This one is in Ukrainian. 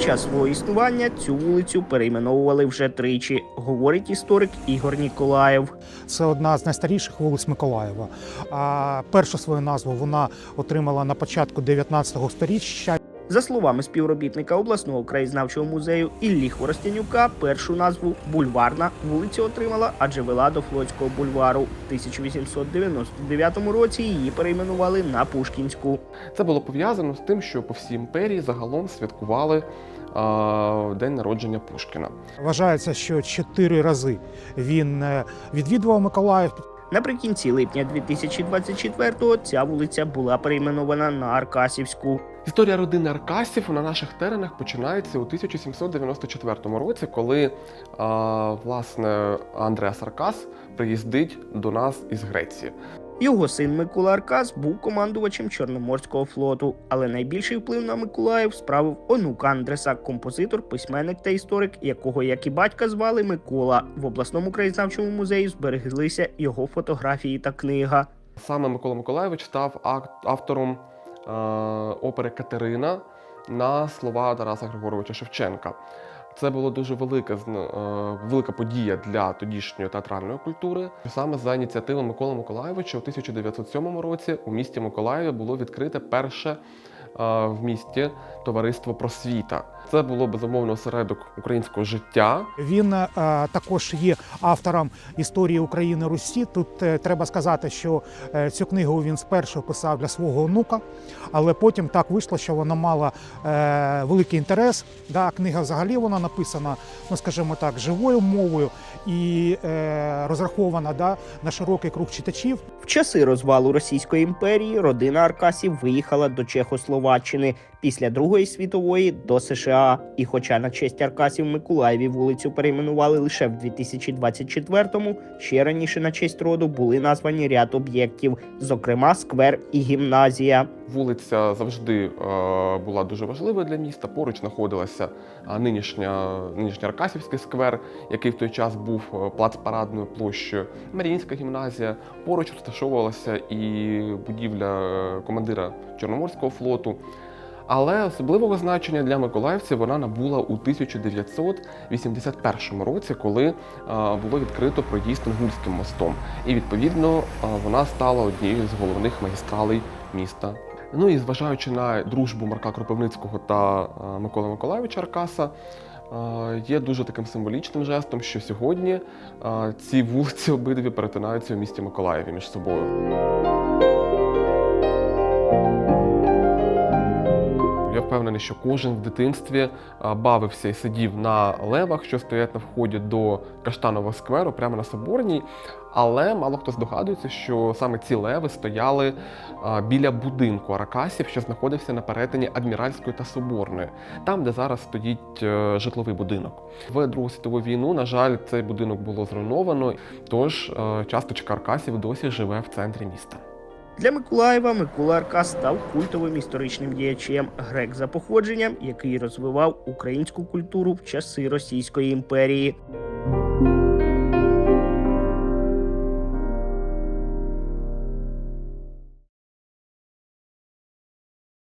час свого існування цю вулицю перейменовували вже тричі, говорить історик Ігор Ніколаєв. Це одна з найстаріших вулиць Миколаєва. А першу свою назву вона отримала на початку 19 століття. За словами співробітника обласного краєзнавчого музею Іллі Хворостянюка, першу назву бульварна вулиця отримала, адже вела до Флотського бульвару. В 1899 році її перейменували на Пушкінську. Це було пов'язано з тим, що по всій імперії загалом святкували день народження Пушкіна. Вважається, що чотири рази він е, відвідував Миколаїв. Наприкінці липня 2024-го ця вулиця була перейменована на Аркасівську. Історія родини Аркасів на наших теренах починається у 1794 році, коли а, власне Андреас Аркас приїздить до нас із Греції. Його син Микола Аркас був командувачем Чорноморського флоту, але найбільший вплив на Миколаїв справив онук Андреса, композитор, письменник та історик, якого, як і батька, звали Микола. В обласному краєзнавчому музеї збереглися його фотографії та книга. Саме Микола Миколайович став автором опери Катерина на слова Тараса Григоровича Шевченка. Це була дуже велика, е, велика подія для тодішньої театральної культури. Саме за ініціативи Миколи Миколаєвича у 1907 році у місті Миколаєві було відкрите перше е, в місті товариство просвіта. Це було безумовно осередок українського життя. Він е, також є автором історії України Русі. Тут е, треба сказати, що е, цю книгу він спершу писав для свого онука, але потім так вийшло, що вона мала е, великий інтерес. Да, книга взагалі вона написана, ну скажімо так, живою мовою і е, розрахована да, на широкий круг читачів. В часи розвалу Російської імперії родина Аркасів виїхала до Чехословаччини Словаччини після Другої світової до США. І, хоча на честь Аркасів Миколаєві вулицю перейменували лише в 2024-му, ще раніше на честь роду були названі ряд об'єктів, зокрема сквер і гімназія. Вулиця завжди е, була дуже важливою для міста. Поруч знаходилася е, нинішня, Аркасівський сквер, який в той час був е, плацпарадною площею. Маріїнська гімназія. Поруч розташовувалася і будівля е, командира Чорноморського флоту. Але особливого значення для миколаївців вона набула у 1981 році, коли е, було відкрито проїзд Інгульським мостом. І відповідно е, вона стала однією з головних магістралей міста. Ну і зважаючи на дружбу Марка Кропивницького та е, Миколи Миколайовича Аркаса, є дуже таким символічним жестом, що сьогодні ці вулиці обидві перетинаються у місті Миколаєві між собою. Впевнений, що кожен в дитинстві бавився і сидів на левах, що стоять на вході до Каштанового скверу, прямо на Соборній. Але мало хто здогадується, що саме ці леви стояли біля будинку Аракасів, що знаходився на перетині Адміральської та Соборної, там, де зараз стоїть е, житловий будинок. В Другу світову війну, на жаль, цей будинок було зруйновано, тож е, часточка Аркасів досі живе в центрі міста. Для Миколаєва Миколарка став культовим історичним діячем, грек за походженням, який розвивав українську культуру в часи Російської імперії.